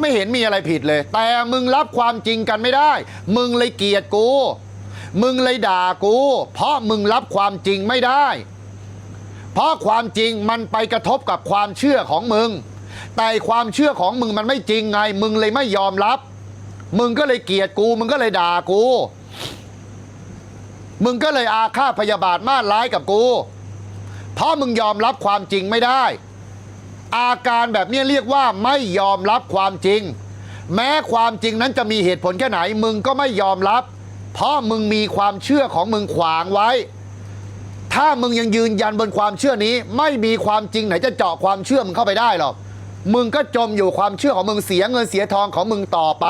ไม่เห็นมีอะไรผิดเลย แต่มึงรับความจริงกันไม่ได้ มึงเลยเกลียดกู มึงเลยด่ากู เพราะมึงรับความจริงไม่ได้ เพราะความจริงมันไปกระทบกับความเชื่อของมึง แต่ความเชื่อของมึงมันไม่จริงไง มึงเลยไม่ยอมรับ มึงก็เลยเกลียดกู มึงก็เลยด่ากู มึงก็เลยอาฆาตพยาบาทมาดร้ายกับกู เพราะมึงยอมรับความจริงไม่ได้ อาการแบบนี้เรียกว่าไม่ยอมรับความจริง แม้ความจริงนั้นจะมีเหตุผลแค่ไหนมึงก็ไม่ยอมรับ เพราะมึงมีความเชื่อของมึงขวางไว้ ถ้ามึงยังยืนยันบนความเชื่อนี้ ไม่มีความจริงไหนจะเจาะความเชื่อมึงเข้าไปได้หรอกมึงก็จมอยู่ความเชื่อของมึงเสียเงินเสียทองของมึงต่อไป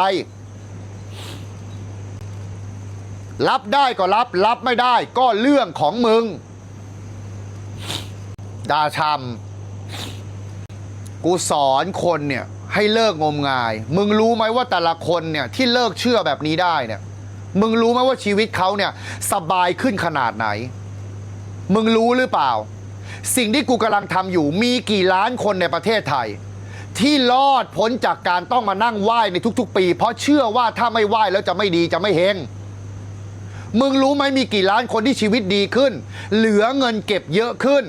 รับได้ก็รับ รับไม่ได้ก็เรื่องของมึง ดาชำ กูสอนคนเนี่ยให้เลิกงมงาย มึงรู้ไหมว่าแต่ละคนเนี่ยที่เลิกเชื่อแบบนี้ได้เนี่ย มึงรู้ไหมว่าชีวิตเขาเนี่ยสบายขึ้นขนาดไหน มึงรู้หรือเปล่า สิ่งที่กูกำลังทำอยู่มีกี่ล้านคนในประเทศไทย ที่รอดพ้นจากการต้องมานั่งไหว้ในทุก ๆ ปี เพราะเชื่อว่าถ้าไม่ไหว้แล้วจะไม่ดีจะไม่เฮงมึงรู้ไหมมีกี่ล้านคนที่ชีวิตดีขึ้น เหลือเงินเก็บเยอะขึ้น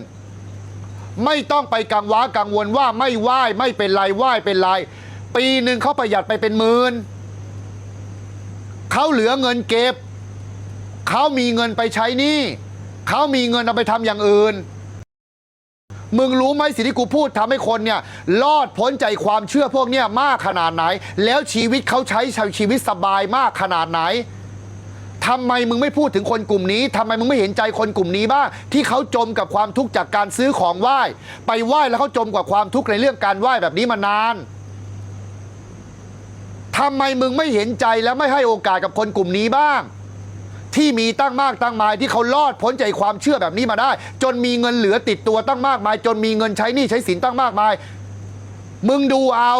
ไม่ต้องไปกังวากังวลว่าไม่ไหว้ไม่เป็นไรไหว้เป็นไร ปีหนึ่งเขาประหยัดไปเป็นหมื่นเขาเหลือเงินเก็บ เขามีเงินไปใช้หนี้เขามีเงินเอาไปทำอย่างอื่น มึงรู้ไหมสิ่งที่กูพูดทำให้คนเนี่ยรอดพ้นใจความเชื่อพวกเนี้ยมากขนาดไหน แล้วชีวิตเขาใช้ชีวิตสบายมากขนาดไหน ทำไมมึงไม่พูดถึงคนกลุ่มนี้ทำไมมึงไม่เห็นใจคนกลุ่มนี้บ้างที่เขาจมกับความทุกข์จากการซื้อของไหว้ ไปไหว้แล้วเขาจมกับความทุกข์ในเรื่องการไหว้แบบนี้มานานทำไมมึงไม่เห็นใจและไม่ให้โอกาสกับคนกลุ่มนี้บ้าง ที่มีตั้งมากตั้งมายที่เขารอดพ้นใจความเชื่อแบบนี้มาได้ จนมีเงินเหลือติดตัวตั้งมากมาย จนมีเงินใช้หนี้ใช้สินตั้งมากมาย มึงดูเอา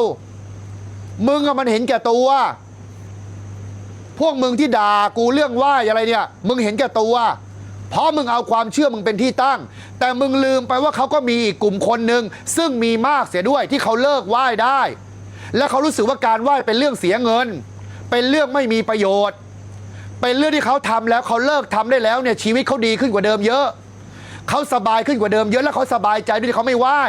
มึงอะมันเห็นแก่ตัว พวกมึงที่ด่ากูเรื่องไหวอะไรเนี่ย มึงเห็นแก่ตัว เพราะมึงเอาความเชื่อมึงเป็นที่ตั้ง แต่มึงลืมไปว่าเขาก็มีอีกกลุ่มคนหนึ่งซึ่งมีมากเสียด้วยที่เขาเลิกไหว้ได้ และเขารู้สึกว่าการไหว้เป็นเรื่องเสียเงิน เป็นเรื่องไม่มีประโยชน์ เป็นเรื่องที่เขาทำแล้วเขาเลิกทำได้แล้วเนี่ยชีวิตเขาดีขึ้นกว่าเดิมเยอะเขาสบายขึ้นกว่าเดิมเยอะและเขาสบายใจด้วยที่เขาไม่ไหว้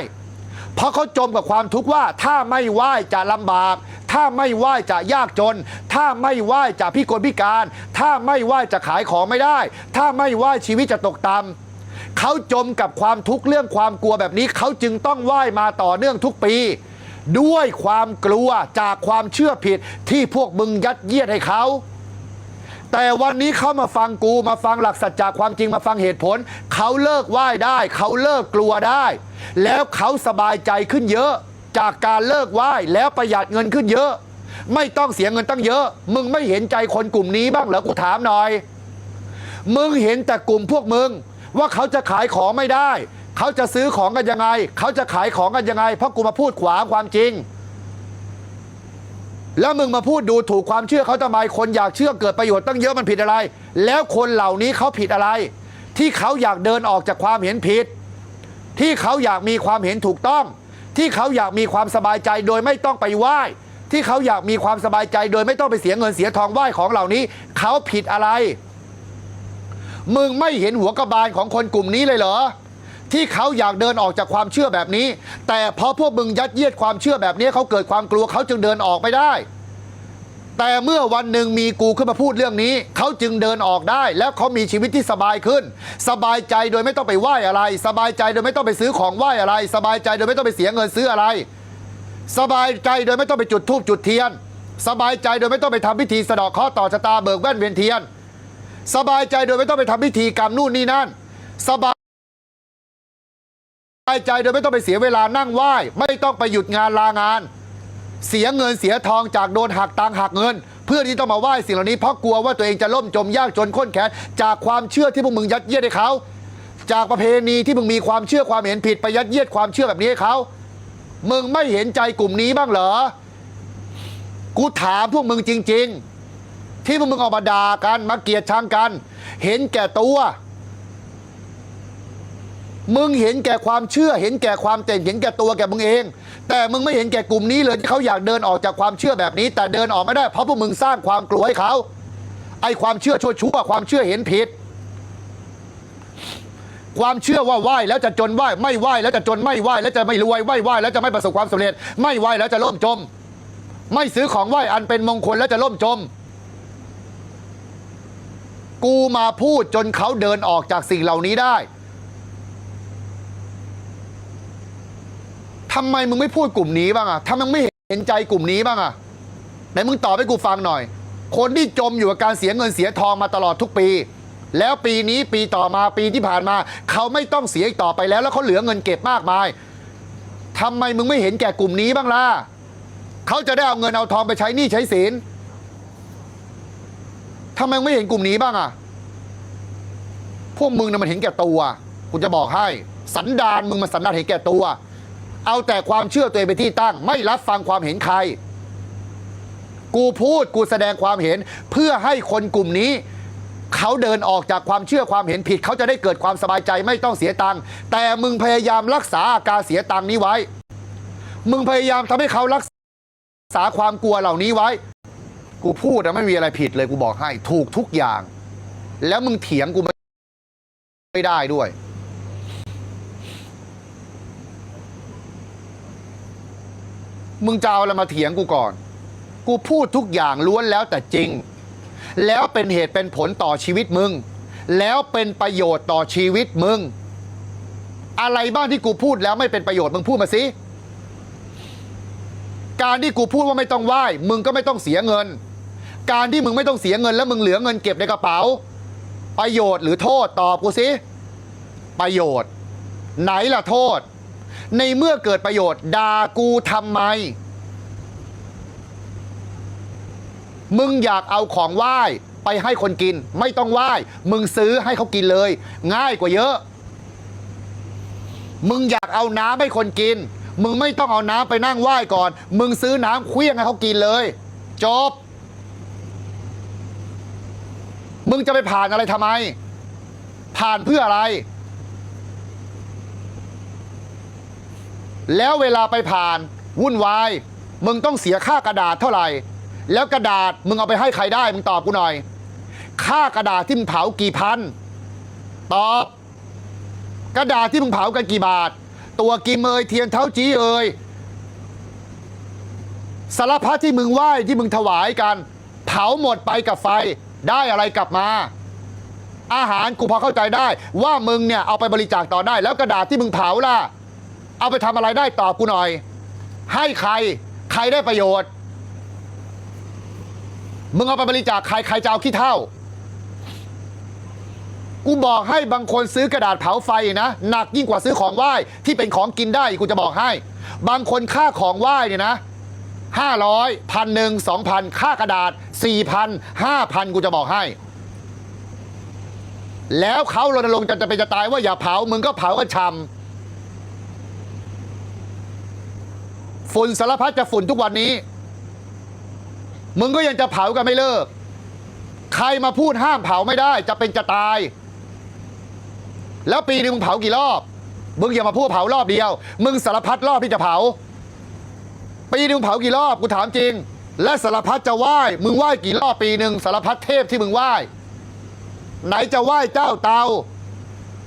เพราะเขาจมกับความทุกข์ว่าถ้าไม่ไหว้จะลำบาก ถ้าไม่ไหว้จะยากจน ถ้าไม่ไหว้จะพิกลพิการ ถ้าไม่ไหว้จะขายของไม่ได้ ถ้าไม่ไหว้ชีวิตจะตกต่ำเขาจมกับความทุกข์เรื่องความกลัวแบบนี้ เขาจึงต้องไหว้มาต่อเนื่องทุกปี ด้วยความกลัวจากความเชื่อผิดที่พวกมึงยัดเยียดให้เขา แต่วันนี้เขามาฟังกูมาฟังหลักสัจจะความจริงมาฟังเหตุผล เขาเลิกไหว้ได้ เขาเลิกกลัวได้ แล้วเขาสบายใจขึ้นเยอะ จากการเลิกไหว้แล้วประหยัดเงินขึ้นเยอะ ไม่ต้องเสียเงินตั้งเยอะ มึงไม่เห็นใจคนกลุ่มนี้บ้างเหรอกูถามหน่อย มึงเห็นแต่กลุ่มพวกมึง ว่าเขาจะขายของไม่ได้ เขาจะซื้อของกันยังไง เขาจะขายของกันยังไง เพราะกูมาพูดขวางความจริง แล้วมึงมาพูดดูถูกความเชื่อเขาทำไมคนอยากเชื่อเกิดประโยชน์ตั้งเยอะมันผิดอะไร แล้วคนเหล่านี้เขาผิดอะไร ที่เขาอยากเดินออกจากความเห็นผิด ที่เขาอยากมีความเห็นถูกต้อง ที่เขาอยากมีความสบายใจโดยไม่ต้องไปไหว้ ที่เขาอยากมีความสบายใจโดยไม่ต้องไปเสียเงินเสียทองไหว้ของเหล่านี้ เขาผิดอะไร มึงไม่เห็นหัวกระบาลของคนกลุ่มนี้เลยเหรอที่เขาอยากเดินออกจากความเชื่อแบบนี้ แต่พอพวกมึงยัดเยียดความเชื่อแบบนี้เขาเกิดความกลัวเขาจึงเดินออกไม่ได้ แต่เมื่อวันหนึ่งมีกูขึ้นมาพูดเรื่องนี้ เขาจึงเดินออกได้ แล้วเขามีชีวิตที่สบายขึ้น สบายใจโดยไม่ต้องไปไหว้อะไร สบายใจโดยไม่ต้องไปซื้อของไหว้อะไร สบายใจโดยไม่ต้องไปเสียเงินซื้ออะไร สบายใจโดยไม่ต้องไปจุดธูปจุดเทียน สบายใจโดยไม่ต้องไปทำพิธีสะดาะเคราะห์ต่อชะตาเบิกแว่นเวียนเทียน สบายใจโดยไม่ต้องไปทำพิธีกรรมนู่นนี่นั่นสบายสบายใจโดยไม่ต้องไปเสียเวลานั่งไหว้ ไม่ต้องไปหยุดงานลางาน เสียเงินเสียทองจากโดนหักตังหักเงิน เพื่อที่ต้องมาไหว้สิ่งเหล่านี้เพราะกลัวว่าตัวเองจะล่มจมยากจนข้นแค้นจากความเชื่อที่พวกมึงยัดเยียดให้เขาจากประเพณีที่มึงมีความเชื่อความเห็นผิดไปยัดเยียดความเชื่อแบบนี้ให้เขามึงไม่เห็นใจกลุ่มนี้บ้างเหรอ กูถามพวกมึงจริง ๆ ที่พวกมึงออกมาด่ากันมาเกลียดชังกัน เห็นแก่ตัว มึงเห็นแก่ความเชื่อ เห็นแก่ความเต่งเห็นแก่ตัวแก่มึงเอง แต่มึงไม่เห็นแก่กลุ่มนี้เลยที่เขาอยากเดินออกจากความเชื่อแบบนี้ แต่เดินออกไม่ได้เพราะพวกมึงสร้างความกลัวให้เขาไอ้ความเชื่อชั่วๆความเชื่อเห็นผิด ความเชื่อว่าไหว้แล้วจะจนไหว้ไม่ไหว้แล้วจะจนไม่ไหว้แล้วจะไม่รวยไม่ไหว้แล้วจะไม่ประสบความสำเร็จ ไม่ไหว้แล้วจะล่มจม ไม่ซื้อของไหว้อันเป็นมงคลแล้วจะล่มจม กูมาพูดจนเขาเดินออกจากสิ่งเหล่านี้ได้ ทำไมมึงไม่พูดกลุ่มนี้บ้างอะทำไมมึงไม่เห็นใจกลุ่มนี้บ้างอะไหนมึงตอบให้กูฟังหน่อย คนที่จมอยู่กับการเสียเงินเสียทองมาตลอดทุกปี แล้วปีนี้ปีต่อมาปีที่ผ่านมา เขาไม่ต้องเสียอีกต่อไปแล้ว แล้วเขาเหลือเงินเก็บมากมายทำไมมึงไม่เห็นแก่กลุ่มนี้บ้างล่ะเขาจะได้เอาเงินเอาทองไปใช้หนี้ใช้สินทำไมไม่เห็นกลุ่มนี้บ้างอะพวกมึงน่ะมันเห็นแก่ตัวกูจะบอกให้ สันดานมึงมันสันดานเห็นแก่ตัว เอาแต่ความเชื่อตัวเองเป็นที่ตั้ง ไม่รับฟังความเห็นใคร กูพูดกูแสดงความเห็น เพื่อให้คนกลุ่มนี้ เขาเดินออกจากความเชื่อความเห็นผิด เขาจะได้เกิดความสบายใจไม่ต้องเสียตังค์แต่มึงพยายามรักษาอาการเสียตังค์นี้ไว้ มึงพยายามทำให้เขารักษาความกลัวเหล่านี้ไว้ กูพูดนะไม่มีอะไรผิดเลยกูบอกให้ ถูกทุกอย่าง แล้วมึงเถียงกูไม่ได้ด้วย มึงจะเอาอะไรมาเถียงกูก่อน กูพูดทุกอย่างล้วนแล้วแต่จริง แล้วเป็นเหตุเป็นผลต่อชีวิตมึง แล้วเป็นประโยชน์ต่อชีวิตมึง อะไรบ้างที่กูพูดแล้วไม่เป็นประโยชน์มึงพูดมาสิการที่กูพูดว่าไม่ต้องไหว้มึงก็ไม่ต้องเสียเงิน การที่มึงไม่ต้องเสียเงิน แล้วมึงเหลือเงินเก็บในกระเป๋า ประโยชน์หรือโทษตอบกูสิประโยชน์ ไหนล่ะโทษ ในเมื่อเกิดประโยชน์ด่ากูทำไม มึงอยากเอาของไหว้ไปให้คนกิน ไม่ต้องไหว้ มึงซื้อให้เขากินเลย ง่ายกว่าเยอะ มึงอยากเอาน้ำให้คนกิน มึงไม่ต้องเอาน้ำไปนั่งไหว้ก่อน มึงซื้อน้ำเคลี้ยงให้เขากินเลย จบ มึงจะไปผ่านอะไรทำไม ผ่านเพื่ออะไร แล้วเวลาไปผ่านวุ่นวาย มึงต้องเสียค่ากระดาษเท่าไหร่ แล้วกระดาษมึงเอาไปให้ใครได้ มึงตอบกูหน่อย ค่ากระดาษที่มึงเผากี่พัน ตอบ กระดาษที่มึงเผากันกี่บาท ตัวกิมเอยเทียนเท้าจี้เอยสารพัดที่มึงไหว้ที่มึงถวายกัน เผาหมดไปกับไฟได้อะไรกลับมา อาหารกูพอเข้าใจได้ ว่ามึงเนี่ยเอาไปบริจาคต่อได้ แล้วกระดาษที่มึงเผาล่ะ เอาไปทำอะไรได้ตอบกูหน่อย ให้ใคร ใครได้ประโยชน์ มึงเอาไปบริจาคใครใครจะเอาขี้เท่า กูบอกให้บางคนซื้อกระดาษเผาไฟนะหนักยิ่งกว่าซื้อของไหว้ที่เป็นของกินได้กกูจะบอกให้ บางคนค่าของไหว้เนี่ยนะห้าร้อยพันหนึ่งสองพันค่ากระดาษสี่พันห้าพันกูจะบอกให้ แล้วเขารณรงค์จะจะเป็นจะตายว่าอย่าเผา มึงก็เผากันชำ ฝุ่นสารพัดจะฝุ่นทุกวันนี้ มึงก็ยังจะเผากันไม่เลิก ใครมาพูดห้ามเผาไม่ได้ จะเป็นจะตาย แล้วปีหนึงมึงเผากี่รอบ มึงอย่ามาพูดเผารอบเดียว มึงสารพัดรอบที่จะเผา ปีหนึงเผากี่รอบกูถามจริง และสารพัดจะไหว้มึงไหว้กี่รอบปีหนึ่งสารพัดเทพที่มึงไหว้ไหนจะไหว้เจ้าเตา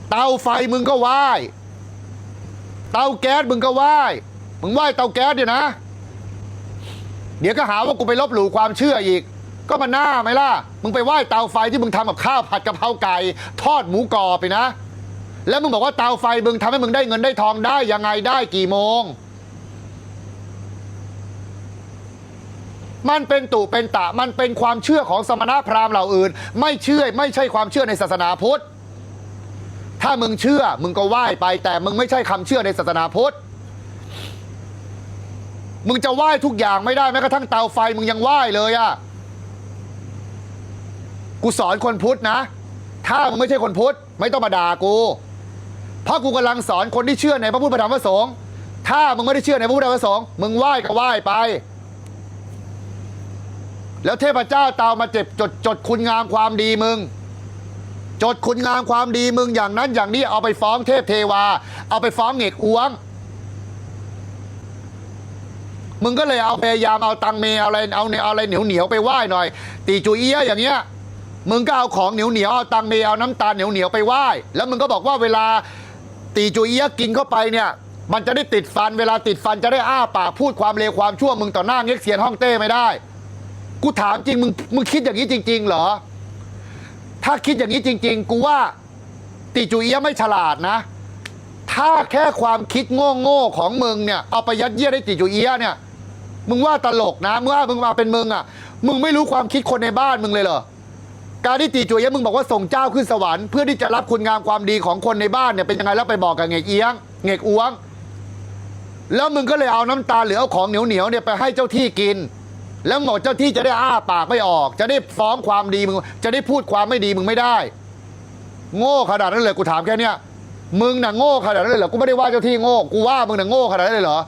เตาไฟมึงก็ไหว้ เตาแก๊สมึงก็ไหว้ มึงไหว้เตาแก๊สเดี๋ยวนะ เดี๋ยวก็หาว่ากูไปลบหลู่ความเชื่ออีก ก็มันหน้าไหมล่ะ มึงไปไหว้เตาไฟที่มึงทำกับข้าวผัดกะเพราไก่ ทอดหมูกรอบไปนะ แล้วมึงบอกว่าเตาไฟมึงทำให้มึงได้เงินได้ทองได้ยังไงได้กี่โมง มันเป็นตุเป็นตะมันเป็นความเชื่อของสมณพราหมณ์เหล่าอื่น ไม่เชื่อไม่ใช่ความเชื่อในศาสนาพุทธ ถ้ามึงเชื่อมึงก็ไหว้ไป แต่มึงไม่ใช่คำเชื่อในศาสนาพุทธ มึงจะไหว้ทุกอย่างไม่ได้แม้กระทั่งเตาไฟมึงยังไหว้เลยอะกูสอนคนพุทธนะ ถ้ามึงไม่ใช่คนพุทธไม่ต้องมาด่ากู เพราะกูกำลังสอนคนที่เชื่อในพระพุทธธรรมพระสงฆ์ ถ้ามึงไม่ได้เชื่อในพระพุทธธรรมพระสงฆ์ มึงไหว้ก็ไหว้ไป แล้วเทพเจ้าเตามาเจ็บจดจดคุณงามความดีมึงจดคุณงามความดีมึงอย่างนั้นอย่างนี้เอาไปฟ้องเทพเทวา เอาไปฟ้องเหงกอ้วง มึงก็เลยเอาพยายามเอาตังเมเอาอะไรเอาเนี่ยเอาอะไรเหนียวเหนียวไปไหว้หน่อย ตีจุเอียอย่างเงี้ยมึงก็เอาของเหนียวเหนียวเอาตังเมเอาน้ำตาลเหนียวเหนียวไปไหว้แล้วมึงก็บอกว่าเวลาตีจุเอียกินเข้าไปเนี่ยมันจะได้ติดฟันเวลาติดฟันจะได้อ้าปากพูดความเลวความชั่วมึงต่อหน้าเง็กเซียนฮ่องเต้ไม่ได้ กูถามจริงมึงมึงคิดอย่างนี้จริง ๆ เหรอ ถ้าคิดอย่างนี้จริง ๆ กูว่าติจุเอียไม่ฉลาดนะ ถ้าแค่ความคิดโง่ๆของมึงเนี่ยเอาไปยัดเยียดให้ติจุเอียเนี่ย มึงว่าตลกนะเมื่อมึงมาเป็นมึงอะ มึงไม่รู้ความคิดคนในบ้านมึงเลยเหรอการที่ตีจุยะมึงบอกว่าส่งเจ้าขึ้นสวรรค์เพื่อที่จะรับคุณงามความดีของคนในบ้านเนี่ยเป็นยังไงแล้วไปบอกกับเงกเอียงเงกอ้วง แล้วมึงก็เลยเอาน้ำตาหรือเอาของเหนียวเหนียวเนี่ยไปให้เจ้าที่กิน แล้วหมดเจ้าที่จะได้อ้าปากไม่ออก จะได้ฟ้องความดีมึงจะได้พูดความไม่ดีมึงไม่ได้ โง่ขนาดนั้นเลยกูถามแค่เนี้ยมึงน่ะโง่ขนาดนั้นเลยเหรอกูไม่ได้ว่าเจ้าที่โง่กูว่ามึงน่ะโง่ขนาดนั้นเลยเหรอ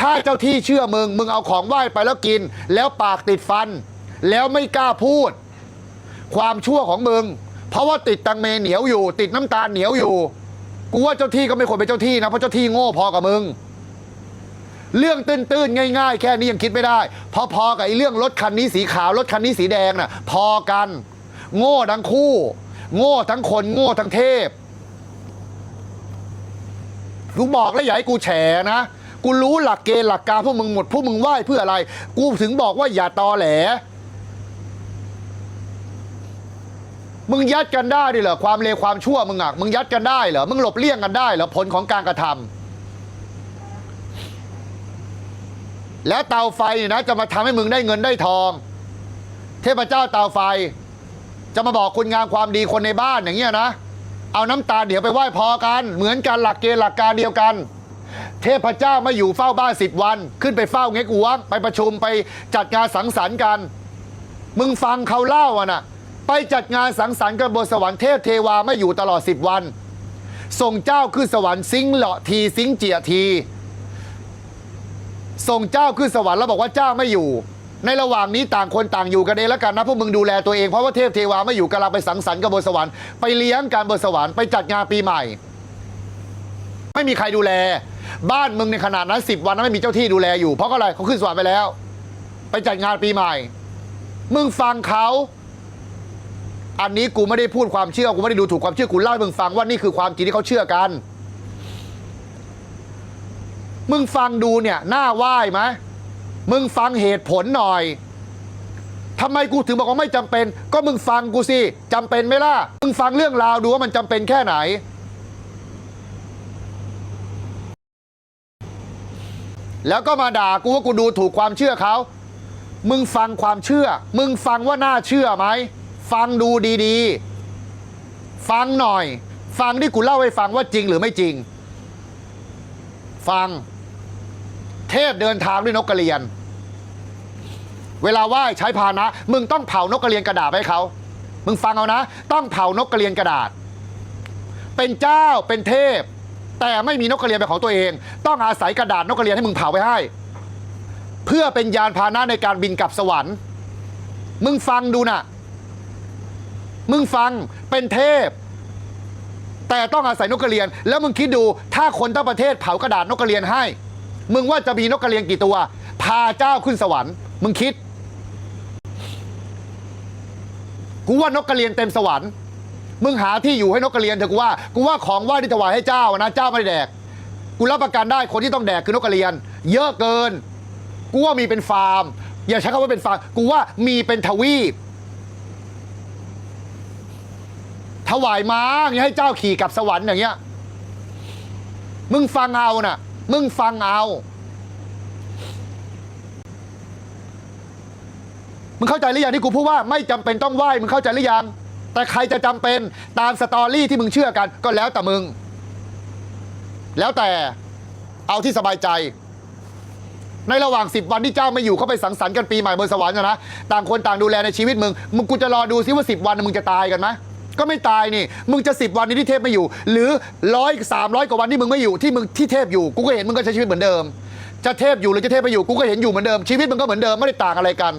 ถ้าเจ้าที่เชื่อมึง มึงเอาของไหว้ไปแล้วกิน แล้วปากติดฟัน แล้วไม่กล้าพูด ความชั่วของมึง เพราะว่าติดตังเมเหนียวอยู่ ติดน้ำตาลเหนียวอยู่กูว่าเจ้าที่ก็ไม่ควรเป็นเจ้าที่นะเพราะเจ้าที่โง่พอกับมึง เรื่องตื้นๆง่าย ๆ แค่นี้ยังคิดไม่ได้ พอๆกับไอ้เรื่องรถคันนี้สีขาวรถคันนี้สีแดงน่ะ พอกัน โง่ทั้งคู่ โง่ทั้งคนโง่ทั้งเทพกูบอกแล้วอย่าให้กูแฉนะ กูรู้หลักเกณฑ์หลักการพวกมึงหมดพวกมึงไหว้เพื่ออะไร กูถึงบอกว่าอย่าตอแหล มึงยัดกันได้ดิเหรอความเลวความชั่วมึงอะมึงยัดกันได้เหรอมึงหลบเลี่ยงกันได้เหรอผลของการกระทำแล้วเตาไฟเนี่ยนะ จะมาทำให้มึงได้เงินได้ทอง เทพเจ้าเตาไฟ จะมาบอกคุณงามความดีคนในบ้านอย่างเงี้ยนะเอาน้ำตาเดี๋ยวไปไหว้พอกัน เหมือนกันหลักเกณฑ์หลักการเดียวกัน เทพเจ้าไม่อยู่เฝ้าบ้านสิบวัน ขึ้นไปเฝ้าเง็กอ้วงไปประชุมไปจัดงานสังสรรค์กัน มึงฟังเขาเล่าอะนะไปจัดงานสังสรรค์กันบนสวรรค์เทพเทวาไม่อยู่ตลอดสิบวันส่งเจ้าขึ้นสวรรค์ซิงเหลาะทีซิงเจียทีส่งเจ้าขึ้นสวรรค์แล้วบอกว่าเจ้าไม่อยู่ ในระหว่างนี้ต่างคนต่างอยู่กันเองแล้วกันนะพวกมึงดูแลตัวเองเพราะว่าเทพเทวาไม่อยู่กำลังไปสังสรรค์กันบนสวรรค์ไปเลี้ยงการบนสวรรค์ไปจัดงานปีใหม่ ไม่มีใครดูแล บ้านมึงในขนาดนั้นสิบวันนั้นไม่มีเจ้าที่ดูแลอยู่ เพราะก็อะไรเขาขึ้นสวรรค์ไปแล้ว ไปจัดงานปีใหม่ มึงฟังเขาอันนี้กูไม่ได้พูดความเชื่อกูไม่ได้ดูถูกความเชื่อกูเล่าให้มึงฟังว่านี่คือความจริงที่เขาเชื่อกัน มึงฟังดูเนี่ยหน้าไหว้ไหมมึงฟังเหตุผลหน่อยทำไมกูถึงบอกว่าไม่จำเป็น ก็มึงฟังกูสิจำเป็นไหมล่ะ มึงฟังเรื่องราวดูว่ามันจำเป็นแค่ไหน แล้วก็มาด่ากูว่ากูดูถูกความเชื่อเขา มึงฟังความเชื่อ มึงฟังว่าน่าเชื่อไหม ฟังดูดีๆ ฟังหน่อย ฟังที่กูเล่าให้ฟังว่าจริงหรือไม่จริง ฟัง เทพเดินทางด้วยนกกระเรียน เวลาไหว้ใช้พานะ มึงต้องเผานกกระเรียนกระดาษให้เขา มึงฟังเอานะ ต้องเผานกกระเรียนกระดาษ เป็นเจ้าเป็นเทพ แต่ไม่มีนกกระเรียนเป็นของตัวเอง ต้องอาศัยกระดาษนกกระเรียนให้มึงเผาไว้ให้ เพื่อเป็นยานพาหนะในการบินกลับสวรรค์ มึงฟังดูนะมึงฟังเป็นเทพ แต่ต้องอาศัยนกกระเรียน แล้วมึงคิดดูถ้าคนทั้งประเทศเผากระดาษนกกระเรียนให้ มึงว่าจะมีนกกระเรียนกี่ตัว พาเจ้าขึ้นสวรรค์ มึงคิดกูว่านกกระเรียนเต็มสวรรค์ มึงหาที่อยู่ให้นกกระเรียนเถอะกูว่า กูว่าของไหว้ที่ถวายให้เจ้านะเจ้าไม่ได้แดก กูรับประกันได้คนที่ต้องแดกคือนกกระเรียน เยอะเกิน กูว่ามีเป็นฟาร์ม อย่าใช้คำว่าเป็นฟาร์ม กูว่ามีเป็นทวีป ถวายม้าอย่างเงี้ยให้เจ้าขี่กลับสวรรค์อย่างเงี้ย มึงฟังเอาน่ะ มึงฟังเอา มึงเข้าใจหรือยังที่กูพูดว่าไม่จำเป็นต้องไหว้ มึงเข้าใจหรือยัง แต่ใครจะจำเป็นตามสตอรี่ที่มึงเชื่อกัน ก็แล้วแต่มึง แล้วแต่เอาที่สบายใจ ในระหว่าง 10 วันที่เจ้าไม่อยู่เขาไปสังสรรค์กันปีใหม่บนสวรรค์นะนะ ต่างคนต่างดูแลในชีวิตมึง มึงกูจะรอดูซิว่า 10 วันมึงจะตายกันไหมก็ไม่ตายนี่ มึงจะ10วันนี้ที่เทพไม่อยู่ หรือร้อยสามร้อยกว่าวันที่มึงไม่อยู่ที่มึงที่เทพอยู่กูก็เห็นมึงก็ใช้ชีวิตเหมือนเดิม จะเทพอยู่หรือจะเทพไม่อยู่กูก็เห็นอยู่เหมือนเดิมชีวิตมึงก็เหมือนเดิมไม่ได้ต่างอะไรกัน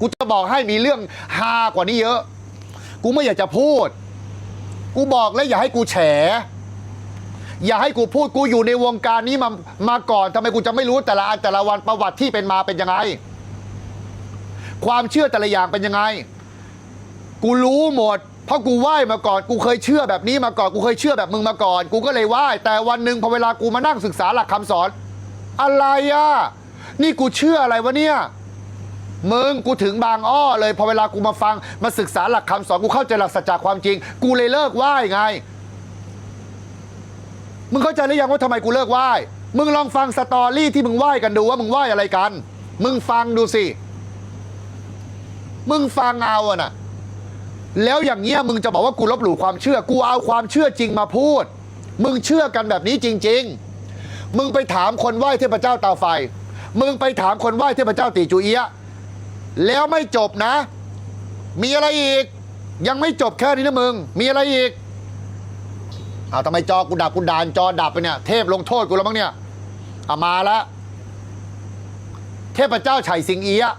กูจะบอกให้มีเรื่องฮากว่านี้เยอะ กูไม่อยากจะพูด กูบอกแล้วอย่าให้กูแฉ อย่าให้กูพูดกูอยู่ในวงการนี้มามาก่อนทำไมกูจะไม่รู้แต่ละอันแต่ละวันประวัติที่เป็นมาเป็นยังไง ความเชื่อแต่ละอย่างเป็นยังไง กูรู้หมดเพราะกูไหว้มาก่อน กูเคยเชื่อแบบนี้มาก่อน กูเคยเชื่อแบบมึงมาก่อน กูก็เลยไหว้ แต่วันหนึ่งพอเวลากูมานั่งศึกษาหลักคำสอน อะไรอะ นี่กูเชื่ออะไรวะเนี่ย มึงกูถึงบางอ้อเลยพอเวลากูมาฟังมาศึกษาหลักคำสอนกูเข้าใจหลักสัจจะความจริง กูเลยเลิกไหว้ไง มึงเข้าใจหรือยังว่าทำไมกูเลิกไหว้ มึงลองฟังสตอรี่ที่มึงไหว้กันดูว่ามึงไหว้อะไรกัน มึงฟังดูสิ มึงฟังเอาอะนะแล้วอย่างเงี้ยมึงจะบอกว่ากูลบหลู่ความเชื่อ กูเอาความเชื่อจริงมาพูด มึงเชื่อกันแบบนี้จริง ๆ มึงไปถามคนไหว้เทพเจ้าเตาไฟ มึงไปถามคนไหว้เทพเจ้าตีจูเอียะ แล้วไม่จบนะ มีอะไรอีก ยังไม่จบแค่นี้นะมึง มีอะไรอีกเอาทำไมจอกูดับกูดานจอดับไปเนี่ย เทพลงโทษกูแล้วมั้งเนี่ยเอามาล้วเทพเจ้าไฉสิงเอียะ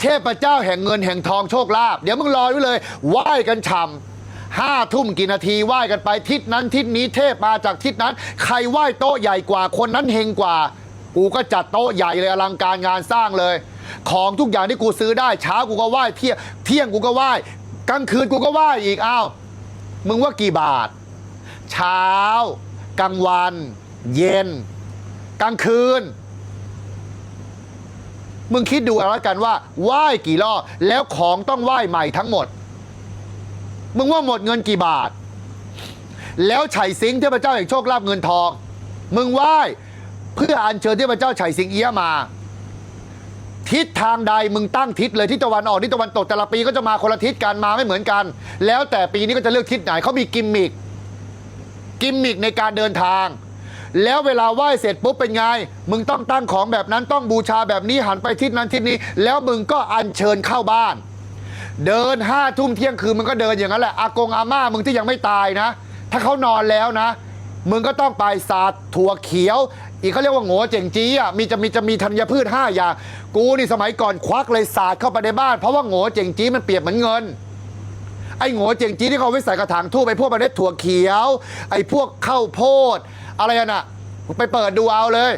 เทพเจ้าแห่งเงินแห่งทองโชคลาภเดี๋ยวมึงรอไว้เลยไหว้กันฉ่ำห้าทุ่มกี่นาทีไหว้กันไปทิศนั้นทิศนี้เทพมาจากทิศนั้น ใครไหว้โต๊ะใหญ่กว่าคนนั้นเฮงกว่า กูก็จัดโต๊ะใหญ่เลยอลังการงานสร้างเลย ของทุกอย่างที่กูซื้อได้เช้ากูก็ไหว้เที่ยงเที่ยงกูก็ไหว้กลางคืนกูก็ไหว้อีกอ้าวมึงว่ากี่บาท เช้ากลางวัน เย็น กลางคืน มึงคิดดูเอาละกันว่าไหว้กี่รอบแล้วของต้องไหว้ใหม่ทั้งหมด มึงว่าหมดเงินกี่บาท แล้วไฉสิงเทพเจ้าแห่งโชคลาภเงินทอง มึงไหว้ เพื่ออัญเชิญเทพเจ้าไฉสิงเอี้ยมา ทิศทางใดมึงตั้งทิศเลยทิศตะวันออกทิศตะวันตกแต่ละปีก็จะมาคนละทิศกันมาไม่เหมือนกัน แล้วแต่ปีนี้ก็จะเลือกทิศไหนเขามีกิมมิคกิมมิกในการเดินทาง แล้วเวลาไหว้เสร็จปุ๊บเป็นไง มึงต้องตั้งของแบบนั้นต้องบูชาแบบนี้หันไปทิศนั้นทิศนี้ แล้วมึงก็อัญเชิญเข้าบ้าน เดินห้าทุ่มเที่ยงคืนมึงก็เดินอย่างนั้นแหละอากงอาม่ามึงที่ยังไม่ตายนะ ถ้าเขานอนแล้วนะ มึงก็ต้องไปสาดถั่วเขียว อีกเขาเรียกว่าโง่เจ๋งจี้อะมีจะมีจะมีธัญพืชห้าอย่าง กูนี่สมัยก่อนควักเลยสาดเข้าไปในบ้าน เพราะว่าโง่เจ๋งจี้มันเปรียบเหมือนเงินไอ้โง่เจ๋งจี้ที่เขาไว้ใส่กระถางทูบไอ้พวกเมล็ดถั่วเขียว ไอ้พวกข้าวโพด อะไรน่ะไปเปิดดูเอาเลย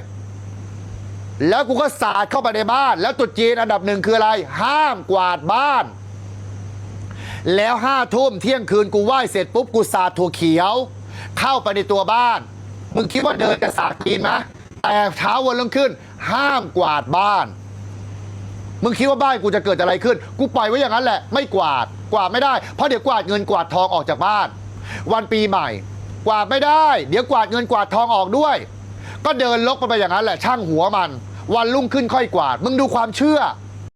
แล้วกูก็สาดเข้าไปในบ้าน แล้วตรุษจีนอันดับหนึ่งคืออะไร ห้ามกวาดบ้าน แล้วห้าทุ่มเที่ยงคืนกูไหว้เสร็จปุ๊บกูสาดถั่วเขียว เข้าไปในตัวบ้านมึงคิดว่าเดินจะสาดจีนไหม แต่เช้าวันรุ่งขึ้น ห้ามกวาดบ้าน มึงคิดว่าบ้านกูจะเกิดอะไรขึ้น กูปล่อยไว้อย่างนั้นแหละ ไม่กวาด กวาดไม่ได้ เพราะเดี๋ยวกวาดเงินกวาดทองออกจากบ้าน วันปีใหม่ กวาดไม่ได้ เดี๋ยวกวาดเงินกวาดทองออกด้วย ก็เดินลกไปอย่างนั้นแหละ ช่างหัวมัน วันรุ่งขึ้นค่อยกวาด มึงดูความเชื่อ